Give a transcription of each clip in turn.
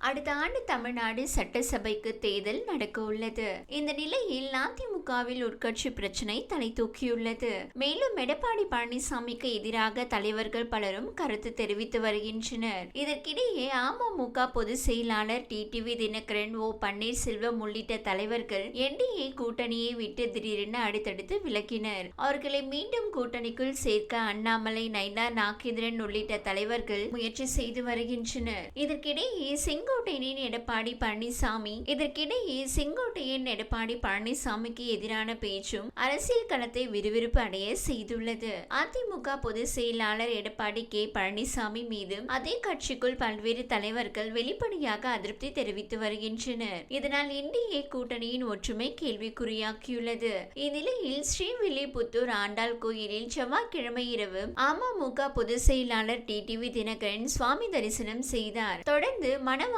அடுத்த ஆண்டு தமிழ்நாடு சட்டசபைக்கு தேர்தல் நடக்க உள்ளது. இந்த நிலையில் அதிமுகவில் உட்கட்சி பிரச்சனை தலை தூக்கியுள்ளது. மேலும் எடப்பாடி பழனிசாமிக்கு எதிராக தலைவர்கள் பலரும் கருத்து தெரிவித்து வருகின்றனர். இதற்கிடையே அமமுக பொதுச் செயலாளர் டிடிவி தினகரன் ஓ. பன்னீர்செல்வம் உள்ளிட்ட தலைவர்கள் என்டிஏ கூட்டணியை விட்டு திடீரென அடுத்தடுத்து விலக்கினர் அவர்களை மீண்டும் கூட்டணிக்குள் சேர்க்க அண்ணாமலை நைனா நாகேந்திரன் உள்ளிட்ட தலைவர்கள் முயற்சி செய்து வருகின்றனர். இதற்கிடையே செங்கோட்டையனின் எடப்பாடி பழனிசாமி. இதற்கிடையே செங்கோட்டையன் எடப்பாடி பழனிசாமிக்கு எதிரான பேச்சும் அரசியல் களத்தை விறுவிறுப்பு அடைய செய்துள்ளது. அதிமுக பொதுச் செயலாளர் எடப்பாடி கே. பழனிசாமி மீது அதே கட்சிக்குள் பல்வேறு தலைவர்கள் வெளிப்படையாக அதிருப்தி தெரிவித்து வருகின்றனர். இதனால் என்டிஏ கூட்டணியின் ஒற்றுமை கேள்விக்குறியாக்கியுள்ளது இந்நிலையில் ஸ்ரீவில்லிபுத்தூர் ஆண்டாள் கோயிலில் செவ்வாய்க்கிழமை இரவு அமமுக பொதுச் செயலாளர் டி. டிடிவி தினகரன் சுவாமி தரிசனம் செய்தார். தொடர்ந்து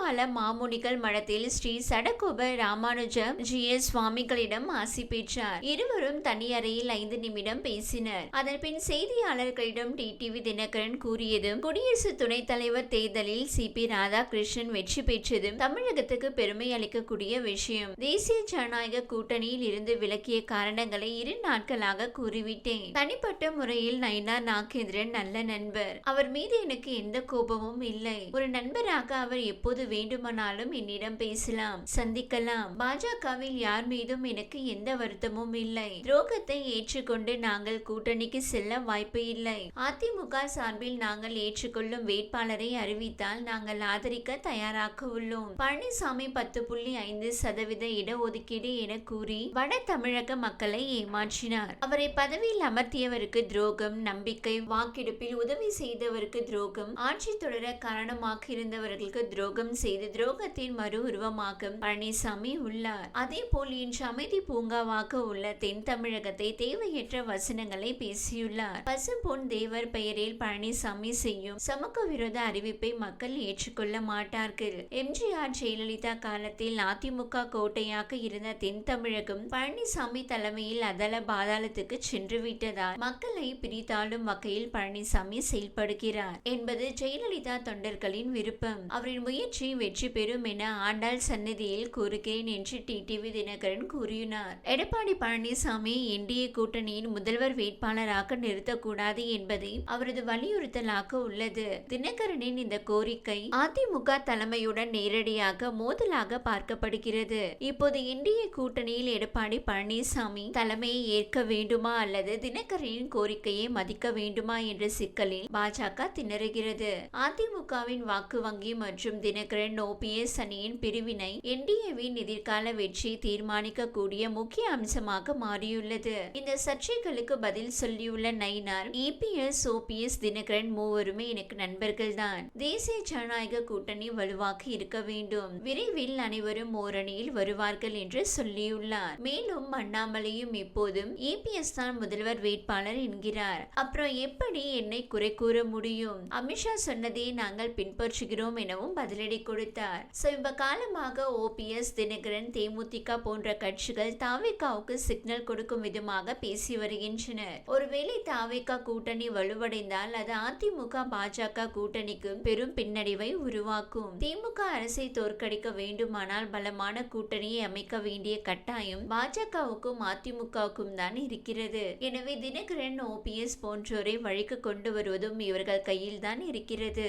மணவாள மாமுனிகள் மடத்தில் ஸ்ரீ சடகோப ராமானுஜ ஜி எஸ் சுவாமிகளிடம் ஆசி பெற்றார். இருவரும் தனி அறையில் ஐந்து நிமிடம் பேசினர். அதன் பின் செய்தியாளர்களிடம் டிடிவி தினகரன் கூறியதும் குடியரசு துணைத் தலைவர் தேர்தலில் சி பி ராதாகிருஷ்ணன் வெற்றி பெற்றதும் தமிழகத்துக்கு பெருமை அளிக்கக்கூடிய விஷயம். தேசிய ஜனநாயக கூட்டணியில் இருந்து விலக்கிய காரணங்களை இரு நாட்களாக கூறிவிட்டேன். தனிப்பட்ட முறையில் நயனா நாகேந்திரன் நல்ல நண்பர். அவர் மீது எனக்கு எந்த கோபமும் இல்லை. ஒரு நண்பராக அவர் எப்போது வேண்டுமானாலும் என்னிடம் பேசலாம் சந்திக்கலாம். பாஜகவில் யார் மீதும் எனக்கு எந்த வருத்தமும் இல்லை. துரோகத்தை ஏற்றுக்கொண்டு நாங்கள் கூட்டணிக்கு செல்ல வாய்ப்பு இல்லை. அதிமுக சார்பில் நாங்கள் ஏற்றுக்கொள்ளும் வேட்பாளரை அறிவித்தால் நாங்கள் ஆதரிக்க தயாராக உள்ளோம். பழனிசாமி பத்து புள்ளி ஐந்து சதவீத இடஒதுக்கீடு என கூறி வட தமிழக மக்களை ஏமாற்றினார். அவரை பதவியில் அமர்த்தியவருக்கு துரோகம் நம்பிக்கை வாக்கெடுப்பில் உதவி செய்தவருக்கு துரோகம் ஆட்சி தொடர காரணமாக இருந்தவர்களுக்கு துரோகம் செய்து துரோகத்தின் மறு உருவமாகும் பழனிசாமி உள்ளார். அதே போல் இன்று அமைதி பூங்காவாக உள்ள தென் தமிழகத்தை தேவையற்ற வசனங்களை பேசியுள்ளார். பசும்பொன் தேவர் பெயரில் பழனிசாமி செய்யும் சமூக விரோத அறிவிப்பை மக்கள் ஏற்றுக்கொள்ள மாட்டார்கள். எம்ஜிஆர் ஜெயலலிதா காலத்தில் அதிமுக கோட்டையாக இருந்த தென் தமிழகம் பழனிசாமி தலைமையில் அதல பாதாளத்துக்கு சென்று விட்டதால் மக்களை பிரித்தாளும் வகையில் பழனிசாமி செயல்படுகிறார் என்பது ஜெயலலிதா தொண்டர்களின் விருப்பம். அவரின் முயற்சி வெற்றி பெறும் என ஆண்டாள் சன்னதியில் கூறுகிறேன் என்று டிடிவி தினகரன் கூறினார். எடப்பாடி பழனிசாமி என்டிஏ கூட்டணியின் முதல்வர் வேட்பாளராக நிறுத்தக்கூடாது என்பதை அவரது வலியுறுத்தலாக உள்ளது. தினகரனின் இந்த கோரிக்கை அதிமுக தலைமையுடன் நேரடியாக மோதலாக பார்க்கப்படுகிறது. இப்போது என்டிஏ கூட்டணியில் எடப்பாடி பழனிசாமி தலைமையை ஏற்க வேண்டுமா அல்லது தினகரனின் கோரிக்கையை மதிக்க வேண்டுமா என்ற சிக்கலில் பாஜக திணறுகிறது. அதிமுகவின் வாக்கு வங்கி மற்றும் தினகரன் ஓபிஎஸ் அணியின் பிரிவினை என்டிஏவின் எதிர்கால வெற்றியை தீர்மானிக்கக்கூடிய முக்கிய அம்சமாக மாறியுள்ளது. இந்த சர்ச்சைகளுக்கு பதில் சொல்லியுள்ள நயினார் இபிஎஸ் ஓபிஎஸ் தினகரன் மூவருமே எனக்கு நண்பர்கள் தான் தேசிய ஜனநாயக கூட்டணி வலுவாக இருக்க வேண்டும். விரைவில் அனைவரும் ஓரணியில் வருவார்கள் என்று சொல்லியுள்ளார். மேலும் அண்ணாமலையும் இப்போதும் இபிஎஸ் தான் முதல்வர் வேட்பாளர் என்கிறார். அப்புறம் எப்படி என்னை குறை கூற முடியும்? அமித்ஷா சொன்னதை நாங்கள் பின்பற்றுகிறோம் எனவும் பதிலடி கொடுத்தார். சமீப காலமாக ஓபிஎஸ் தினகரன் தேமுதிக போன்ற கட்சிகள் தாவேகாவுக்கு சிக்னல் கொடுக்கும் விதமாக பேசி வருகின்றனர். ஒருவேளை தாவேகா கூட்டணி வலுவடைந்தால் அது அதிமுக பாஜக கூட்டணிக்கும் பெரும் பின்னடைவை உருவாக்கும். திமுக அரசை தோற்கடிக்க வேண்டுமானால் பலமான கூட்டணியை அமைக்க வேண்டிய கட்டாயம் பாஜகவுக்கும் அதிமுகவுக்கும் தான் இருக்கிறது. எனவே தினகரன் ஓபிஎஸ் போன்றோரை வழிக்கு கொண்டு வருவதும் இவர்கள் கையில் தான் இருக்கிறது.